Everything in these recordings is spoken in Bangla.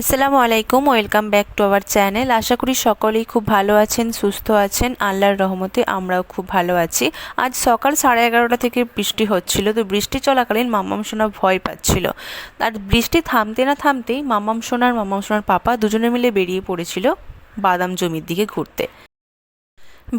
আসসালামু আলাইকুম, welcome back to our channel. আশা করি সকলেই খুব ভালো আছেন, সুস্থ আছেন। আল্লাহর রহমতে আমরাও খুব ভালো আছি। আজ সকাল সাড়ে এগারোটা থেকে বৃষ্টি হচ্ছিল, তো বৃষ্টি চলাকালীন মাম্মাম সোনা ভয় পাচ্ছিল। আর বৃষ্টি থামতে না থামতেই মাম্মাম সোনার মাম্মাম সোনার পাপা দুজনে মিলে বেরিয়ে পড়েছিল বাদাম জমির দিকে ঘুরতে।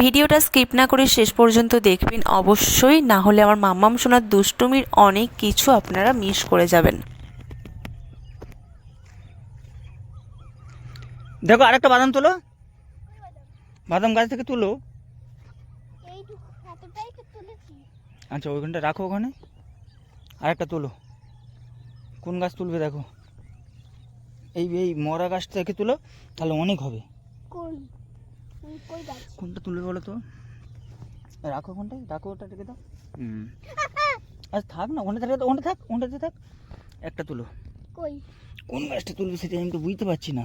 ভিডিওটা স্কিপ না করে শেষ পর্যন্ত দেখবেন। অবশ্যই না হলে আমার মাম্মাম সোনার দুষ্টুমির অনেক কিছু আপনারা মিস করে যাবেন। দেখো আরেকটা বাদাম তোলো। বাদাম গাছ থেকে তুলো। আচ্ছা ওইখানটা রাখো ওখানে। আরেকটা তুলো। কোন গাছ তুলবে দেখো। এই এই মরা গাছ থেকে তুলো তাহলে অনেক হবে। কোন? কোন কই কোনটা তুলবে বলো তো? রাখো ওখানটায় রাখো ওটা রেখে দাও। হুম। আচ্ছা থাক না ওখানে থাক ওখানে থাক ওখানটাতে থাক। একটা তুলো। কই? কোন গাছটা তুলবে সেটা আমি তো বুঝতে পারছি না।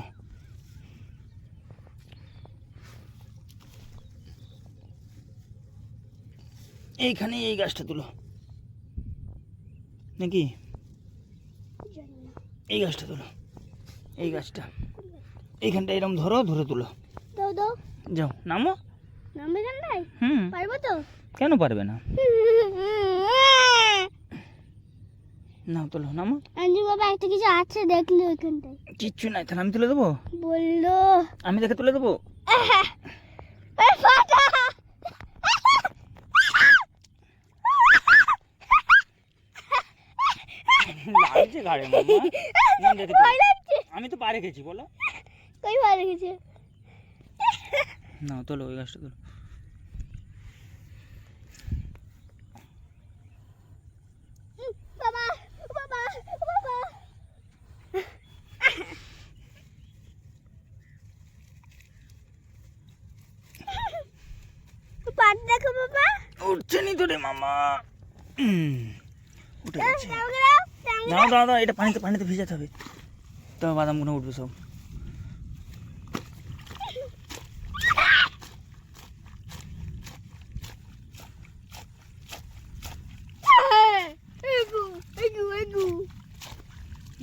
এইখানে এই গাছটা তুলো। নাকি? এই গাছটা তুলো। এই গাছটা। এইখানটা এরকম ধরো ধরে তুলো। যাও নামো। হুম। পারব তো? কেন পারবে না? নাও তোলো নামো। আঞ্জু বাবা একটা কিছু আছে দেখল ওইখানটায় কিচ্ছু নাই তাহলে আমি তুলে দেবো? বলল। আমি দেখে তুলে দেবো এই ফাটা লাগছে ঘাড়ে আমি তো পারে গেছি বলো। কই ভয় লেগেছে না তোলো ওই গাছটা তোলো। বাবা পাট দেখো বাবা। উঠছে নি তো রে মামা। উঠে গেছে। দাঁড়াও দাঁড়াও এটা পানিতে পানিতে ভিজাতে হবে। তবে বাদামগুলো উঠবে সব।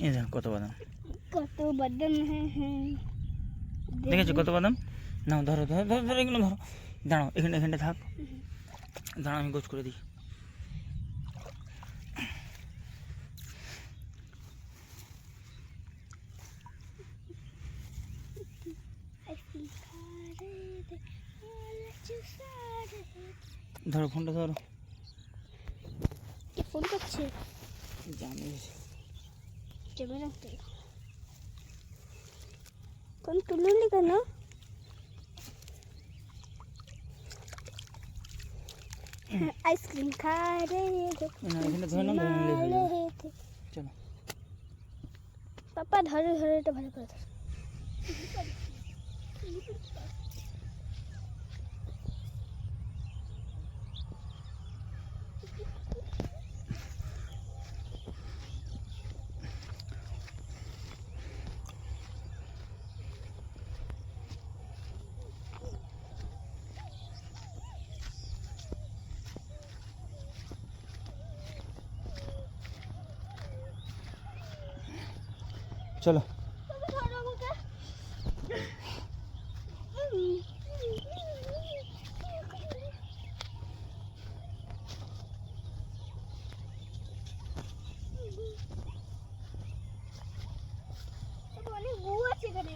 এই দেখ কত বাদাম। কত বদন হ্যাঁ হ্যাঁ। দেখেছ কত বাদাম? নাও ধরো ধরো ধরো ধরো এগুলো ধরো। দাঁড়াও এখানে এখানটা থাক। দাঁড়াও আমি গোছ করে দিই। ধরো ফোনটা ধরো। কে ফোন করছে? জানি। তো ফোন তুললি কেন? আইসক্রিম খা রে হয়ে চলো। পাপা ধরে ধরে এটা ভালো করে ধর। চলো। অনেক গু আছে এখানে।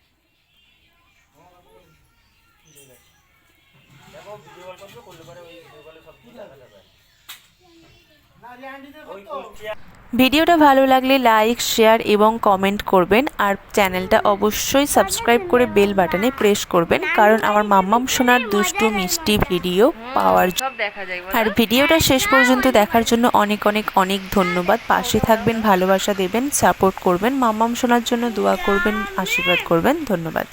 দেখো ভিডিও কল করবে করলে পরে ওই ভিডিও কলে সব কিছু দেখা যাবে ভিডিওটা ভালো লাগলে লাইক শেয়ার এবং কমেন্ট করবেন আর চ্যানেলটা অবশ্যই সাবস্ক্রাইব করে বেল বাটনে প্রেস করবেন কারণ আমার মাম্মাম সোনার দুষ্টু মিষ্টি ভিডিও পাওয়ার জন্য সব দেখা যায় বলো? আর ভিডিওটা শেষ পর্যন্ত দেখার জন্য অনেক অনেক অনেক ধন্যবাদ। পাশে থাকবেন ভালোবাসা দেবেন সাপোর্ট করবেন। মাম্মাম শোনার জন্য দোয়া করবেন আশীর্বাদ করবেন। ধন্যবাদ।